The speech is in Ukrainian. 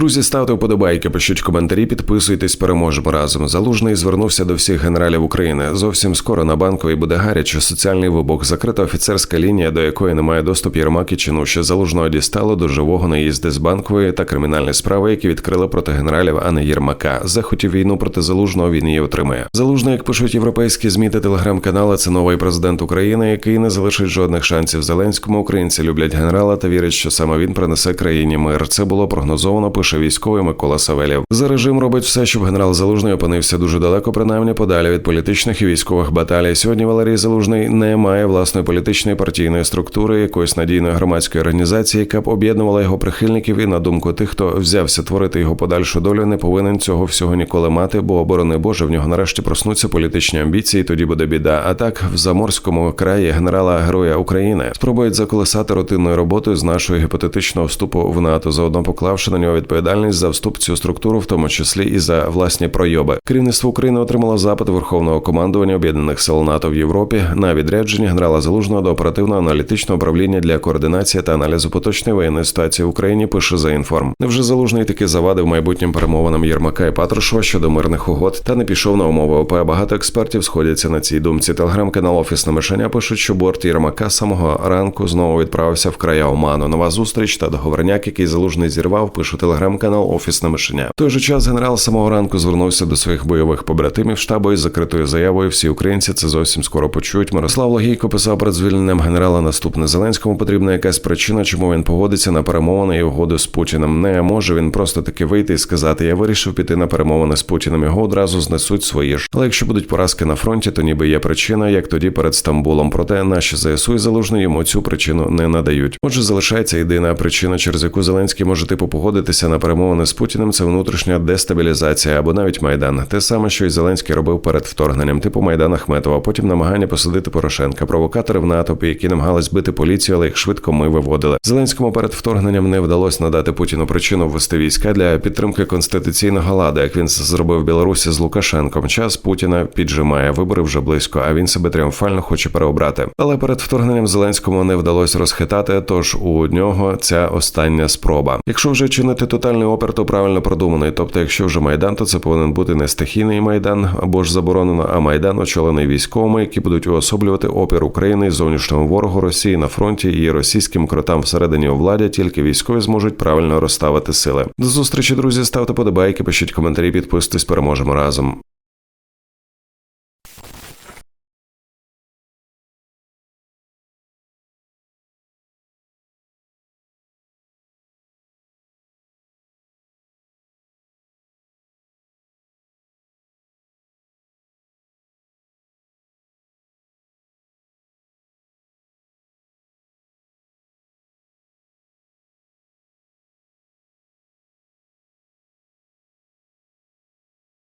Друзі, ставте вподобайки, пишіть коментарі, підписуйтесь, переможемо разом. Залужний звернувся до всіх генералів України. Зовсім скоро на банковій буде гаряче соціальний вибух, закрита офіцерська лінія, до якої немає доступ Єрмак і Чинуша. Залужного дістало до живого наїзди з банкової та кримінальні справи, які відкрили проти генералів, а не Єрмака. Захотів війну проти залужного. Він її отримає. Залужний, як пишуть європейські змі та телеграм-канали, це новий президент України, який не залишить жодних шансів Зеленському. Українці люблять генерала та вірять, що саме він принесе країні мир. Це було прогнозовано. Пише військовий Микола Савелєв. За режим робить все, щоб генерал Залужний опинився дуже далеко, принаймні подалі від політичних і військових баталій. Сьогодні Валерій Залужний не має власної політичної партійної структури, якоїсь надійної громадської організації, яка б об'єднувала його прихильників. І на думку тих, хто взявся творити його подальшу долю, не повинен цього всього ніколи мати, бо оборони Боже в нього нарешті проснуться політичні амбіції. Тоді буде біда. А так в заморському краї генерала Героя України спробують заколесати рутинною роботою з нашої гіпотетичного вступу в НАТО, заодно поклавши на нього відповідальність за вступ в цю структуру, в тому числі і за власні пройоби. Керівництво України отримало запит Верховного командування Об'єднаних сил НАТО в Європі на відрядження генерала Залужного до оперативного аналітичного управління для координації та аналізу поточної воєнної ситуації в Україні. Пише за інформ. Невже залужний таки завадив майбутнім перемовинам Єрмака і Патрушева щодо мирних угод та не пішов на умови ОП. Багато експертів сходяться на цій думці. Телеграм-канал Офісне мишеня пишуть, що борт Єрмака самого ранку знову відправився в края Оману. Нова зустріч та договорняк, який залужний зірвав, пише телеграм-канал Офісне мишеня. В той же час генерал самого ранку звернувся до своїх бойових побратимів штабу із закритою заявою. Всі українці це зовсім скоро почують. Мирослав Логійко писав перед звільненням генерала наступне Зеленському. Потрібна якась причина, чому він погодиться на перемовини і угоду з Путіним. Не може він просто таки вийти і сказати: Я вирішив піти на перемовини з Путіним. Його одразу знесуть свої ж. Але якщо будуть поразки на фронті, то ніби є причина, як тоді перед Стамбулом. Проте наші ЗСУ і залужний йому цю причину не надають. Отже, залишається єдина причина, через яку Зеленський може типу погодитися на перемовини з Путіним. Це внутрішня дестабілізація або навіть майдан. Те саме, що і Зеленський робив перед вторгненням, типу Майдан Ахметова. Потім намагання посадити Порошенка, провокатори в натовпі, які намагались бити поліцію, але їх швидко ми виводили. Зеленському перед вторгненням не вдалося надати Путіну причину ввести війська для підтримки конституційного ладу, як він зробив в Білорусі з Лукашенком. Час Путіна піджимає вибори вже близько, а він себе тріумфально хоче переобрати. Але перед вторгненням Зеленському не вдалося розхитати. Тож у нього ця остання спроба. Якщо вже чинити тотальний опер то правильно продуманий. Тобто, якщо вже майдан, то це повинен бути не стихійний майдан або ж заборонено, а майдан очолений військовими, які будуть уособлювати опір України зовнішньому ворогу Росії на фронті і російським кротам всередині у владі. Тільки військові зможуть правильно розставити сили. До зустрічі, друзі. Ставте подобайки, пишіть коментарі, підписуйтесь, переможемо разом.